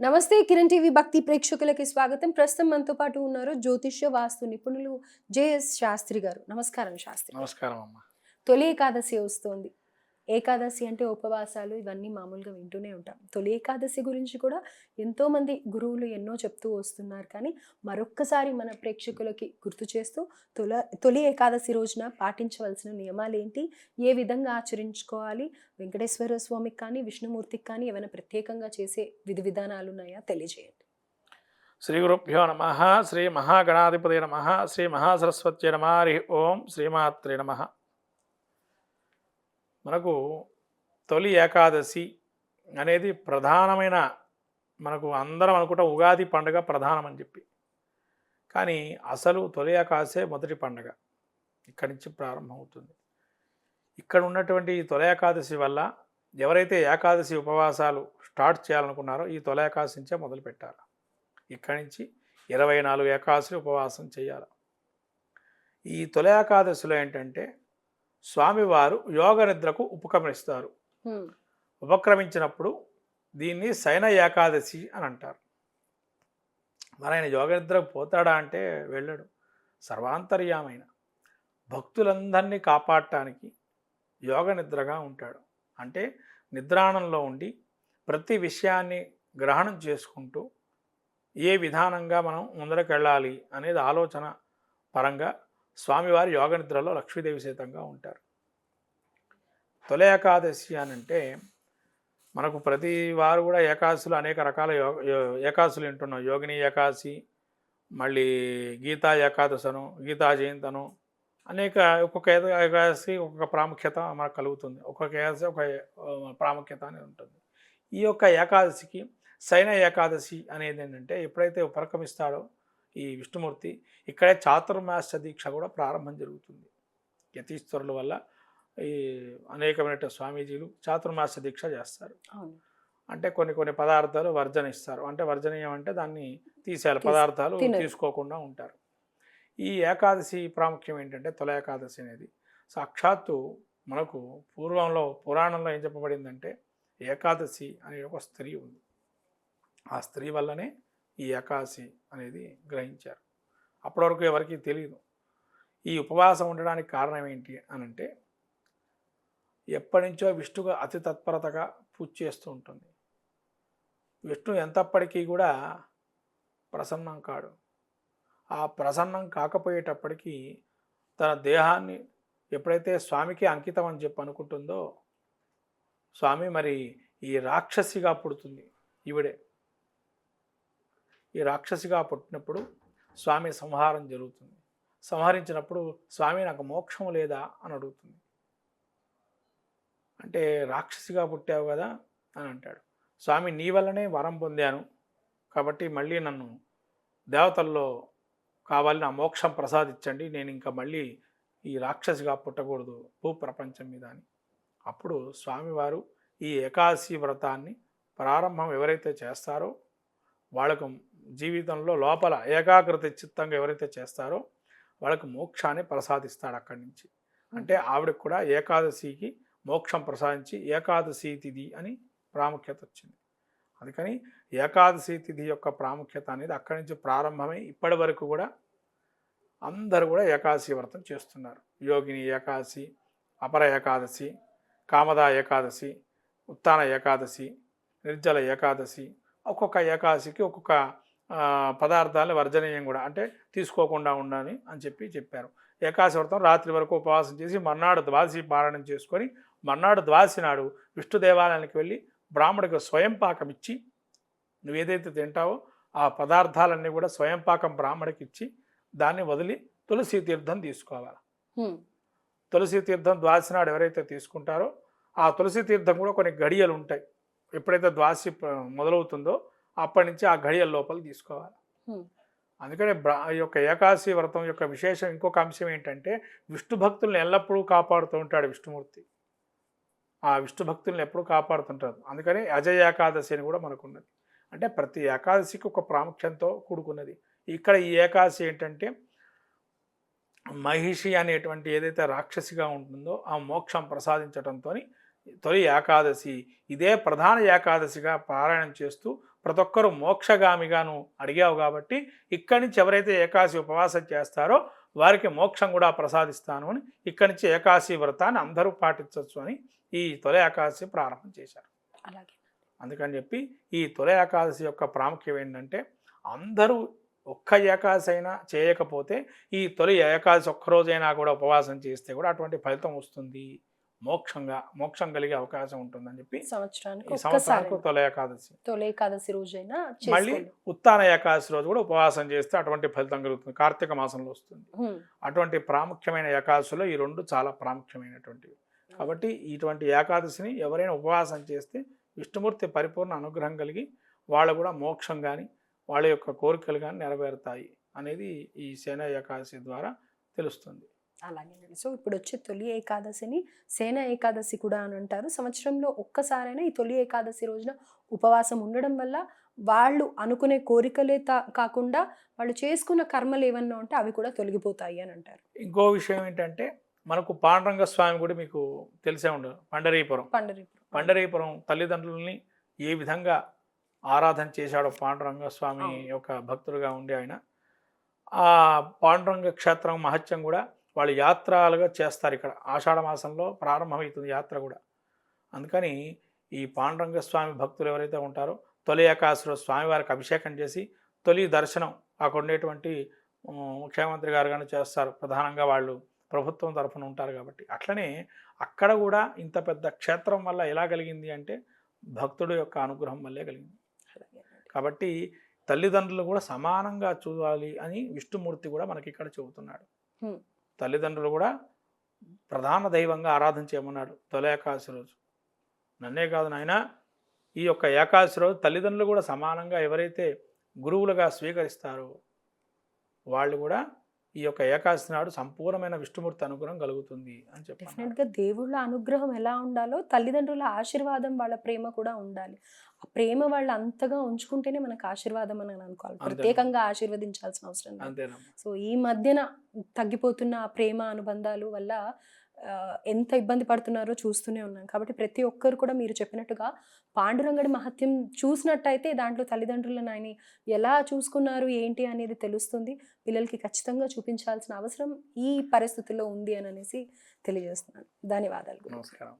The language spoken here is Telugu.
నమస్తే కిరణ్ టీవీ భక్తి ప్రేక్షకులకి స్వాగతం. ప్రస్తుతం మనతో పాటు ఉన్నారు జ్యోతిష్య వాస్తు నిపుణులు జేఎస్ శాస్త్రి గారు. నమస్కారం శాస్త్రి. నమస్కారం అమ్మ. తొలి ఏకాదశి వస్తోంది. ఏకాదశి అంటే ఉపవాసాలు ఇవన్నీ మామూలుగా వింటూనే ఉంటాం. తొలి ఏకాదశి గురించి కూడా ఎంతోమంది గురువులు ఎన్నో చెప్తూ వస్తున్నారు. కానీ మరొక్కసారి మన ప్రేక్షకులకి గుర్తు చేస్తూ తొల తొలి ఏకాదశి రోజున పాటించవలసిన నియమాలు ఏంటి ఏ విధంగా ఆచరించుకోవాలి? వెంకటేశ్వర స్వామికి కానీ విష్ణుమూర్తికి కానీ ఏమైనా ప్రత్యేకంగా చేసే విధి విధానాలు ఉన్నాయా? తెలియజేయండి. శ్రీ గురుభ్యో నమ శ్రీ మహాగణాధిపతి నమ శ్రీ మహాసరస్వత్య నమ హరి ఓం శ్రీమాత్రే నమ. మనకు తొలి ఏకాదశి అనేది ప్రధానమైన మనకు అందరం అనుకుంటా ఉగాది పండుగ ప్రధానమని చెప్పి. కానీ అసలు తొలి ఏకాదశే మొదటి పండుగ ఇక్కడి నుంచి ప్రారంభమవుతుంది. ఇక్కడ ఉన్నటువంటి ఈ తొలి ఏకాదశి వల్ల ఎవరైతే ఏకాదశి ఉపవాసాలు స్టార్ట్ చేయాలనుకున్నారో ఈ తొలి ఏకాదశి నుంచే మొదలు పెట్టాలి. ఇక్కడి నుంచి ఇరవై నాలుగు ఏకాదశి ఉపవాసం చేయాలి. ఈ తొలి ఏకాదశిలో ఏంటంటే స్వామివారు యోగ నిద్రకు ఉపక్రమిస్తారు. ఉపక్రమించినప్పుడు దీన్ని శయన ఏకాదశి అని అంటారు. మరి ఆయన యోగ నిద్రకు పోతాడా అంటే వెళ్ళడు. సర్వాంతర్యామైన భక్తులందరినీ కాపాడటానికి యోగ నిద్రగా ఉంటాడు. అంటే నిద్రాణంలో ఉండి ప్రతి విషయాన్ని గ్రహణం చేసుకుంటూ ఏ విధానంగా మనం ముందరకు వెళ్ళాలి అనేది ఆలోచన పరంగా స్వామివారి యోగ నిద్రలో లక్ష్మీదేవి సహితంగా ఉంటారు. తొలి ఏకాదశి అని అంటే మనకు ప్రతి వారు కూడా ఏకాదశులు అనేక రకాల యో- ఏకాదశులు వింటున్నాం. యోగిని ఏకాదశి మళ్ళీ గీతా ఏకాదశను గీతా జయంతను అనేక ఒక్కొక్క ఏకాదశి ఒక్కొక్క ప్రాముఖ్యత మనకు కలుగుతుంది. ఒక్కొక్క ఏకాదశి ఒక ప్రాముఖ్యత అనేది ఉంటుంది. ఈ యొక్క ఏకాదశికి సైన ఏకాదశి అనేది ఏంటంటే ఎప్పుడైతే ఉపరకమిస్తాడో ఈ విష్ణుమూర్తి ఇక్కడే చాతుర్మాస దీక్ష కూడా ప్రారంభం జరుగుతుంది. యతీశ్వరుల వల్ల ఈ అనేకమైన స్వామీజీలు చాతుర్మాస దీక్ష చేస్తారు అంటే కొన్ని కొన్ని పదార్థాలు వర్జనిస్తారు. అంటే వర్జనీయం అంటే దాన్ని తీసేయాలి. తీసి- పదార్థాలు. తీసుకోకుండా ఉంటారు. ఈ ఏకాదశి ప్రాముఖ్యం ఏంటంటే తొల ఏకాదశి అనేది. సాక్షాత్తు మనకు పూర్వంలో పురాణంలో ఏం చెప్పబడిందంటే ఏకాదశి అనే ఒక స్త్రీ ఉంది. ఆ స్త్రీ వల్లనే ఈ ఏకాశి అనేది గ్రహించారు. అప్పటివరకు ఎవరికి ఎవరికీ తెలియదు ఈ ఉపవాసం ఉండడానికి కారణం ఏంటి అని అంటే ఎప్పటి నుంచో విష్ణుగా అతి తత్పరతగా పూజ చేస్తూ ఉంటుంది. విష్ణు ఎంతప్పటికీ కూడా ప్రసన్నం కాడు. ఆ ప్రసన్నం కాకపోయేటప్పటికీ తన దేహాన్ని ఎప్పుడైతే స్వామికి అంకితం అని చెప్పి అనుకుంటుందో స్వామి మరి ఈ రాక్షసిగా పుడుతుంది ఈవిడే. ఈ రాక్షసిగా పుట్టినప్పుడు స్వామి సంహారం జరుగుతుంది. సంహరించినప్పుడు స్వామి నాకు మోక్షం లేదా అని అడుగుతుంది. అంటే రాక్షసిగా పుట్టావు కదా అని అంటాడు. స్వామి నీ వల్లనే వరం పొందాను కాబట్టి మళ్ళీ నన్ను దేవతల్లో కావాలి నా మోక్షం ప్రసాదించండి నేను ఇంకా మళ్ళీ ఈ రాక్షసిగా పుట్టకూడదు భూ ప్రపంచం మీద అని. అప్పుడు స్వామివారు ఈ ఏకాదశి వ్రతాన్ని ప్రారంభం ఎవరైతే చేస్తారో వాళ్ళకు జీవితంలో లోపల ఏకాగ్రత చిత్తంగా ఎవరైతే చేస్తారో వాళ్ళకు మోక్షాన్ని ప్రసాదిస్తాడు అక్కడి నుంచి. అంటే ఆవిడకు కూడా ఏకాదశికి మోక్షం ప్రసాదించి ఏకాదశి తిథి అని ప్రాముఖ్యత వచ్చింది. అందుకని ఏకాదశి తిథి యొక్క ప్రాముఖ్యత అనేది అక్కడి నుంచి ప్రారంభమై ఇప్పటి వరకు కూడా అందరూ కూడా ఏకాదశి వ్రతం చేస్తున్నారు. యోగిని ఏకాదశి అపర ఏకాదశి కామదా ఏకాదశి ఉత్తాన ఏకాదశి నిర్జల ఏకాదశి ఒక్కొక్క ఏకాదశికి ఒక్కొక్క పదార్థాలు వర్జనీయం కూడా అంటే తీసుకోకుండా ఉండాలి అని చెప్పి చెప్పారు. ఏకాదశి వ్రతం రాత్రి వరకు ఉపవాసం చేసి మర్నాడు ద్వాదశి పారాయణం చేసుకొని మర్నాడు ద్వాదశి నాడు విష్ణు దేవాలయానికి వెళ్ళి బ్రాహ్మడికి స్వయం పాకం ఇచ్చి నువ్వు ఏదైతే తింటావో ఆ పదార్థాలన్నీ కూడా స్వయం పాకం బ్రాహ్మడికి ఇచ్చి దాన్ని వదిలి తులసి తీర్థం తీసుకోవాలి. తులసి తీర్థం ద్వాదశి నాడు ఎవరైతే తీసుకుంటారో ఆ తులసి తీర్థం కూడా కొన్ని గడియలు ఉంటాయి. ఎప్పుడైతే ద్వాదశి ప్ర- మొదలవుతుందో అప్పటి నుంచి ఆ గడియల లోపల తీసుకోవాలి. అందుకనే బ్రా ఈ యొక్క ఏకాదశి వ్రతం యొక్క విశేషం ఇంకొక అంశం ఏంటంటే విష్ణు భక్తుల్ని ఎల్లప్పుడూ కాపాడుతూ ఉంటాడు విష్ణుమూర్తి. ఆ విష్ణు భక్తుల్ని ఎప్పుడూ కాపాడుతుంటారు అందుకని అజయ ఏకాదశి అని కూడా మనకున్నది. అంటే ప్రతి ఏకాదశికి ఒక ప్రాముఖ్యంతో కూడుకున్నది. ఇక్కడ ఈ ఏకాదశి ఏంటంటే మహిషి అనేటువంటి ఏదైతే రాక్షసిగా ఉంటుందో ఆ మోక్షం ప్రసాదించడంతో తొలి ఏకాదశి ఇదే ప్రధాన ఏకాదశిగా పారాయణం చేస్తూ ప్రతి ఒక్కరూ మోక్షగామిగా నువ్వు అడిగావు కాబట్టి ఇక్కడి నుంచి ఎవరైతే ఏకాదశి ఉపవాసం చేస్తారో వారికి మోక్షం కూడా ప్రసాదిస్తాను అని ఇక్కడి నుంచి ఏకాదశి వ్రతాన్ని అందరూ పాటించవచ్చు అని ఈ తొలి ఏకాదశి ప్రారంభం చేశారు. అలాగే. అందుకని చెప్పి ఈ తొలి ఏకాదశి యొక్క ప్రాముఖ్యం ఏంటంటే అందరూ ఒక్క ఏకాదశి అయినా చేయకపోతే ఈ తొలి ఏకాదశి ఒక్కరోజైనా కూడా ఉపవాసం చేస్తే కూడా అటువంటి ఫలితం వస్తుంది. మోక్షంగా మోక్షం కలిగే అవకాశం ఉంటుందని చెప్పి సంవత్సరానికి ఈ సంవత్సరానికి తొలి ఏకాదశి. తొలి ఏకాదశి రోజైనా మళ్ళీ ఉత్తాన ఏకాదశి రోజు కూడా ఉపవాసం చేస్తే అటువంటి ఫలితం కలుగుతుంది. కార్తీక మాసంలో వస్తుంది. అటువంటి ప్రాముఖ్యమైన ఏకాదశిలో ఈ రెండు చాలా ప్రాముఖ్యమైనటువంటివి. కాబట్టి ఇటువంటి ఏకాదశిని ఎవరైనా ఉపవాసం చేస్తే విష్ణుమూర్తి పరిపూర్ణ అనుగ్రహం కలిగి వాళ్ళు కూడా మోక్షం కానీ వాళ్ళ యొక్క కోరికలు కానీ నెరవేరుతాయి అనేది ఈ సేన ఏకాదశి ద్వారా తెలుస్తుంది. అలాగేనండి సో ఇప్పుడు వచ్చే తొలి ఏకాదశిని సేన ఏకాదశి కూడా అని అంటారు. సంవత్సరంలో ఒక్కసారైనా ఈ తొలి ఏకాదశి రోజున ఉపవాసం ఉండడం వల్ల వాళ్ళు అనుకునే కోరికలే తా- కాకుండా వాళ్ళు చేసుకున్న కర్మలు ఏమన్నా ఉంటే అవి కూడా తొలగిపోతాయి అని అంటారు. ఇంకో విషయం ఏంటంటే మనకు పాండురంగ స్వామి కూడా మీకు తెలిసే ఉండదు. పండరీపురం. పండరీపురం. పండరీపురం తల్లిదండ్రులని ఏ విధంగా ఆరాధన చేశాడో పాండురంగ స్వామి. యొక్క భక్తుడుగా ఉండి ఆయన. ఆ పాండురంగ క్షేత్రం మహత్యం కూడా వాళ్ళు యాత్రలుగా చేస్తారు ఇక్కడ. ఆషాఢ మాసంలో ప్రారంభమవుతుంది యాత్ర కూడా. అందుకని ఈ పాండురంగ స్వామి భక్తులు ఎవరైతే ఉంటారో తొలి ఏకాశలో స్వామివారికి అభిషేకం చేసి తొలి దర్శనం అక్కడ ఉండేటువంటి ముఖ్యమంత్రి గారు కానీ చేస్తారు. ప్రధానంగా వాళ్ళు ప్రభుత్వం తరఫున ఉంటారు కాబట్టి. అట్లనే అక్కడ కూడా ఇంత పెద్ద క్షేత్రం వల్ల ఎలా కలిగింది అంటే భక్తుడు యొక్క అనుగ్రహం వల్లే కలిగింది. కాబట్టి తల్లిదండ్రులు కూడా సమానంగా చూడాలి అని విష్ణుమూర్తి కూడా మనకి ఇక్కడ చెబుతున్నాడు. తల్లిదండ్రులు కూడా ప్రధాన దైవంగా ఆరాధన చేయమన్నాడు తొలి ఏకాదశి రోజు. నన్నే కాదు నాయన ఈ యొక్క ఏకాదశి రోజు తల్లిదండ్రులు కూడా సమానంగా ఎవరైతే గురువులుగా స్వీకరిస్తారో వాళ్ళు కూడా ఈ యొక్క ఏకాదశి నాడు సంపూర్ణమైన విష్ణుమూర్తి అనుగ్రహం కలుగుతుంది అని చెప్పారు డెఫినెట్గా దేవుళ్ళ అనుగ్రహం ఎలా ఉండాలో తల్లిదండ్రుల ఆశీర్వాదం వాళ్ళ ప్రేమ కూడా ఉండాలి. ఆ ప్రేమ వాళ్ళు అంతగా ఉంచుకుంటేనే మనకు ఆశీర్వాదం అని అనుకోవాలి. ప్రత్యేకంగా ఆశీర్వదించాల్సిన అవసరం సో ఈ మధ్యన తగ్గిపోతున్న ఆ ప్రేమ అనుబంధాలు వల్ల ఎంత ఇబ్బంది పడుతున్నారో చూస్తూనే ఉన్నాం. కాబట్టి ప్రతి ఒక్కరు కూడా మీరు చెప్పినట్టుగా పాండురంగడి మహత్యం చూసినట్టయితే దాంట్లో తల్లిదండ్రులను ఆయన ఎలా చూసుకున్నారు ఏంటి అనేది తెలుస్తుంది. పిల్లలకి ఖచ్చితంగా చూపించాల్సిన అవసరం ఈ పరిస్థితుల్లో ఉంది అని అనేసి తెలియజేస్తున్నాను. ధన్యవాదాలు నమస్కారం.